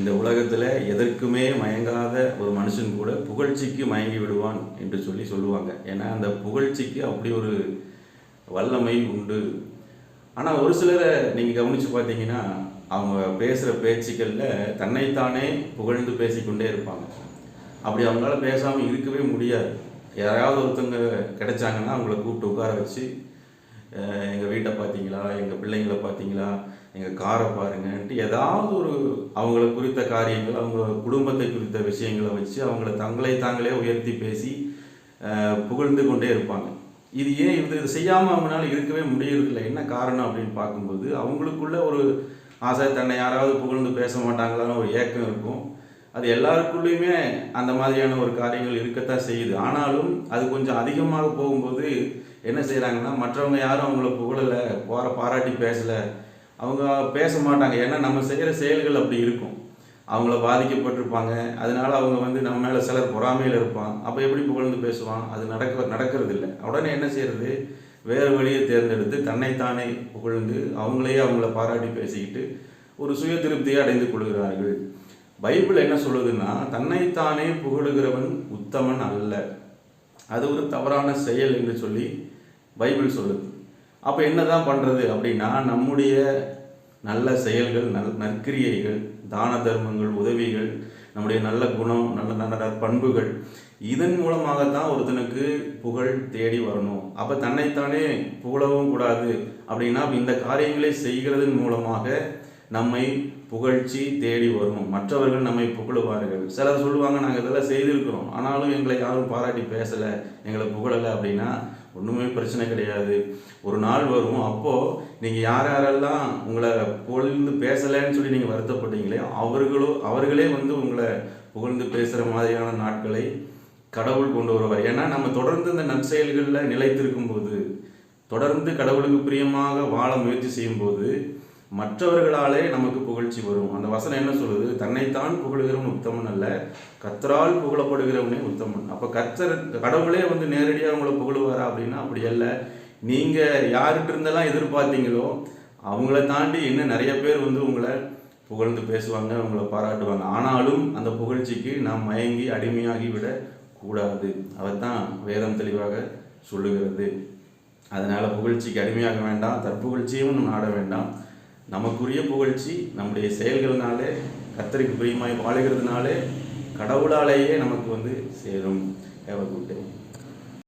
இந்த உலகத்தில் எதற்குமே மயங்காத ஒரு மனுஷன் கூட புகழ்ச்சிக்கு மயங்கி விடுவான் என்று சொல்லி சொல்லுவாங்க. ஏன்னா அந்த புகழ்ச்சிக்கு அப்படி ஒரு வல்லமை உண்டு. ஆனால் ஒரு சிலரை நீங்கள் கவனித்து பார்த்தீங்கன்னா அவங்க பேசுகிற பேச்சுக்களில் தன்னைத்தானே புகழ்ந்து பேசிக்கொண்டே இருப்பாங்க. அப்படி அவங்களால பேசாமல் இருக்கவே முடியாது. யாராவது ஒருத்தங்க கிடைச்சாங்கன்னா அவங்கள கூப்பிட்டு உட்கார வச்சு எங்கள் வீட்டை பார்த்தீங்களா? எங்கள் பிள்ளைங்களை பார்த்தீங்களா? எங்கள் காரை பாருங்கன்ட்டு ஏதாவது ஒரு அவங்கள குறித்த காரியங்கள் அவங்க குடும்பத்தை குறித்த விஷயங்களை வச்சு அவங்கள தங்களை தாங்களே உயர்த்தி பேசி புகழ்ந்து கொண்டே இருப்பாங்க. இது ஏன் இது இது செய்யாமல் அவங்களால இருக்கவே முடியறதில்ல? என்ன காரணம் அப்படின்னு பார்க்கும்போது அவங்களுக்குள்ள ஒரு ஆசை தன்னை யாராவது புகழ்ந்து பேச மாட்டாங்களான்னு ஒரு ஏக்கம் இருக்கும். அது எல்லாருக்குள்ளேயுமே அந்த மாதிரியான ஒரு காரியங்கள் இருக்கத்தான் செய்யுது. ஆனாலும் அது கொஞ்சம் அதிகமாக போகும்போது என்ன செய்கிறாங்கன்னா மற்றவங்க யாரும் அவங்கள புகழலை போகிற பாராட்டி பேசலை. அவங்க பேச மாட்டாங்க. ஏன்னா நம்ம செய்கிற செயல்கள் அப்படி இருக்கும். அவங்கள பாதிக்கப்பட்டிருப்பாங்க. அதனால அவங்க வந்து நம்ம மேலே சிலர் பொறாமையில் இருப்பான் அப்போ எப்படி புகழ்ந்து பேசுவான்? அது நடக்க நடக்கிறது இல்லை உடனே என்ன செய்கிறது வேறு வழியை தேர்ந்தெடுத்து தன்னைத்தானே புகழ்ந்து அவங்களையே அவங்கள பாராட்டி பேசிக்கிட்டு ஒரு சுய திருப்தியை அடைந்து கொள்கிறார்கள். பைபிள் என்ன சொல்லுதுன்னா தன்னைத்தானே புகழுகிறவன் உத்தமன் அல்ல. அது ஒரு தவறான செயல் என்று சொல்லி பைபிள் சொல்லுது. அப்போ என்ன தான் பண்ணுறது அப்படின்னா நம்முடைய நல்ல செயல்கள் நல் நற்கிரியைகள் தான தர்மங்கள் உதவிகள் நம்முடைய நல்ல குணம் நல்ல நல்ல பண்புகள் இதன் மூலமாகத்தான் ஒருத்தனுக்கு புகழ் தேடி வரணும். அப்போ தன்னைத்தானே புகழவும் கூடாது. அப்படின்னா இந்த காரியங்களை செய்கிறதன் மூலமாக நம்மை புகழ்ச்சி தேடி வரும் மற்றவர்கள் நம்மை புகழுவார்கள். சிலர் சொல்லுவாங்க நாங்கள் இதெல்லாம் செய்திருக்கிறோம். ஆனாலும் எங்களை யாரும் பாராட்டி பேசலை எங்களை புகழலை அப்படின்னா ஒன்றுமே பிரச்சனை கிடையாது. ஒரு நாள் வரும் அப்போது நீங்கள் யார் யாரெல்லாம் உங்களை புகழ்ந்து பேசலைன்னு சொல்லி நீங்கள் வருத்தப்பட்டீங்களே அவர்களோ அவர்களே வந்து உங்களை புகழ்ந்து பேசுகிற மாதிரியான நாட்களை கடவுள் கொண்டு வருவார். ஏன்னா நம்ம தொடர்ந்து இந்த நற்செயல்களில் நிலைத்திருக்கும் போது தொடர்ந்து கடவுளுக்கு பிரியமாக வாழ முயற்சி செய்யும்போது மற்றவர்களாலே நமக்கு புகழ்ச்சி வரும். அந்த வசனம் என்ன சொல்லுது? தன்னைத்தான் புகழுகிறவன் உத்தமன் அல்ல கத்தரால் புகழப்படுகிறவனே உத்தமன். அப்போ கத்தர் கடவுளே வந்து நேரடியாக உங்களை புகழுவாரா அப்படின்னா அப்படி அல்ல. நீங்கள் யார்கிட்ட இருந்தெல்லாம் எதிர்பார்த்தீங்களோ அவங்கள தாண்டி இன்னும் நிறைய பேர் வந்து உங்களை புகழ்ந்து பேசுவாங்க உங்களை பாராட்டுவாங்க. ஆனாலும் அந்த புகழ்ச்சிக்கு நாம் மயங்கி அடிமையாகி விட கூடாது. அதைத்தான் வேதம் தெளிவாக சொல்லுகிறது. அதனால புகழ்ச்சிக்கு அடிமையாக வேண்டாம் தற்புகழ்ச்சியும் நாட வேண்டாம். நமக்குரிய புகழ்ச்சி நம்முடைய செயல்களினாலே கத்தருக்கு பிரியமாய் வாழுகிறதுனாலே கடவுளாலேயே நமக்கு வந்து சேரும். Have a good day